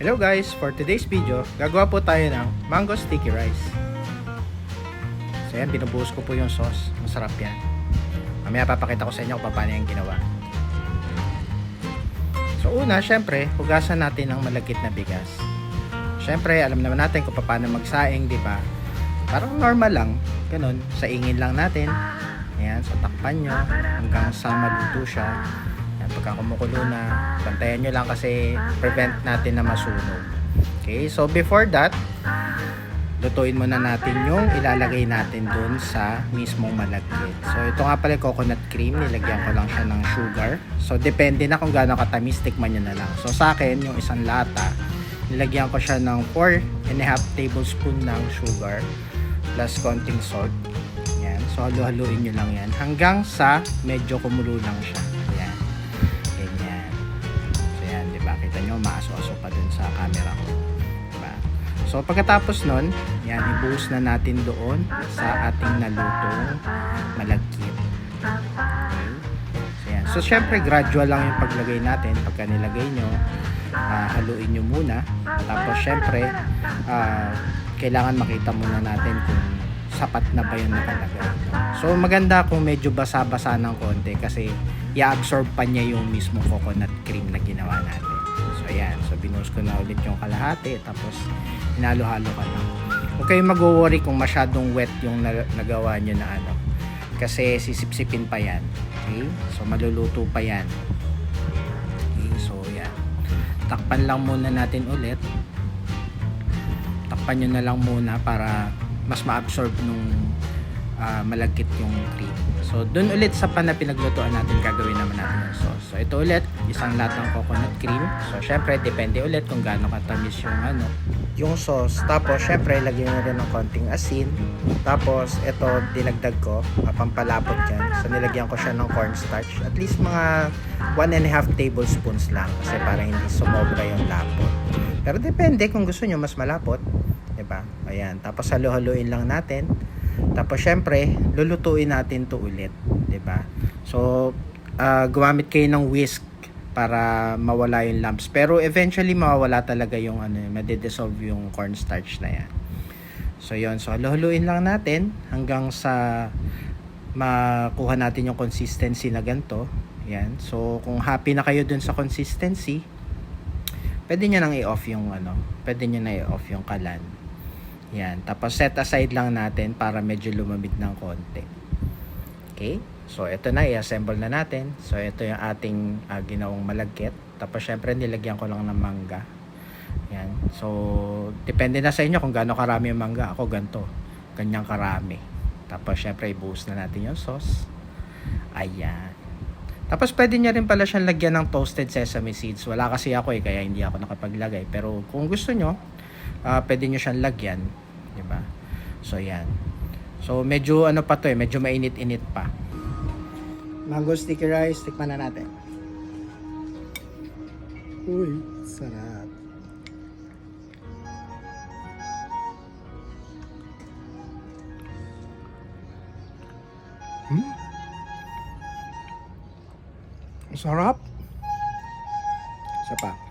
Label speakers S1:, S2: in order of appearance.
S1: Hello guys, for today's video, gagawa po tayo ng mango sticky rice. So yan, binubuhos ko po yung sauce. Masarap yan. Mamaya papakita ko sa inyo kung paano yung ginawa. So una, syempre, hugasan natin ng malagkit na bigas. Syempre, alam naman natin kung paano magsaing, di ba? Parang normal lang, ganun. Saingin lang natin. Ayan, so takpan nyo hanggang sa maluto siya. Pagka kumukulo na, bantayan nyo lang kasi prevent natin na masunog. Okay, so before that, lutuin muna natin yung ilalagay natin dun sa mismong malagkit. So ito nga pala coconut cream, nilagyan ko lang siya ng sugar. So depende na kung gaano katamis, tikman nyo na lang. So sa akin, yung isang lata, nilagyan ko siya ng 4 and a half tablespoon ng sugar plus konting salt. Yan. So halu-haluin nyo lang yan hanggang sa medyo kumulo lang siya. Maaso-aso pa dun sa camera ko. Diba? So pagkatapos nun, yan, ibuhos na natin doon sa ating nalutong malagkit. Okay? So yan. So syempre, gradual lang yung paglagay natin. Pagka nilagay nyo, ah, haluin nyo muna. Tapos syempre, ah, kailangan makita muna natin kung sapat na ba yung nakalagay. So maganda kung medyo basa-basa ng konti kasi i-absorb pa niya yung mismo coconut cream na ginawa natin. Binuhos ko na ulit yung kalahati tapos hinalo-halo ka lang. Huwag kayong mag-worry kung masyadong wet yung na- nagawa nyo na ano. Kasi sisipsipin pa yan. Okay? So maluluto pa yan. Okay, so yan. Takpan lang muna natin ulit takpan nyo na lang muna para mas ma-absorb nung ah, malagkit yung cream. So, dun ulit sa pan na pinaglutuan natin, gagawin naman natin yung sauce. So, ito ulit, isang latang coconut cream. So, syempre, depende ulit kung gaano katamis yung ano, yung sauce. Tapos, syempre, lagyan nyo rin ng konting asin. Tapos, ito, dinagdag ko, uh, pampalapot yan. So, nilagyan ko siya ng cornstarch. At least mga 1 and a half tablespoons lang. Kasi para hindi sumobra yung lapot. Pero depende kung gusto nyo mas malapot. 'di ba? Ayan. Tapos halo-haluin lang natin. Tapos syempre, lulutuin natin 'to ulit, 'di ba? So, ah, gumamit kayo ng whisk para mawala yung lumps. Pero eventually mawawala talaga yung ano, madidissolve yung cornstarch na 'yan. So, 'yon. So, halo-haluin lang natin hanggang sa makuha natin yung consistency na ganito. Yan. So, kung happy na kayo dun sa consistency, pwede nyo nang i-off yung ano, pwede nyo na i-off yung kalan. Yan. Tapos set aside lang natin para medyo lumamig ng konti. Okay? So, ito na, i-assemble na natin. So, ito yung ating ah, ginawang malagkit. Tapos, syempre, nilagyan ko lang ng mangga. Yan. So, depende na sa inyo kung gaano karami yung mangga. Ako, ganito. Ganyang karami. Tapos, syempre, i-boost na natin yung sauce. Ayan. Tapos pwede niya rin pala siyang lagyan ng toasted sesame seeds. Wala kasi ako eh, kaya hindi ako nakapaglagay. Pero kung gusto nyo, ah, pwede nyo siyang lagyan. di ba So yan. So medyo ano pa to eh, medyo mainit-init pa. Mango sticky rice, tikman na natin. Uy, sarap. Hmm? Sarap. Isa.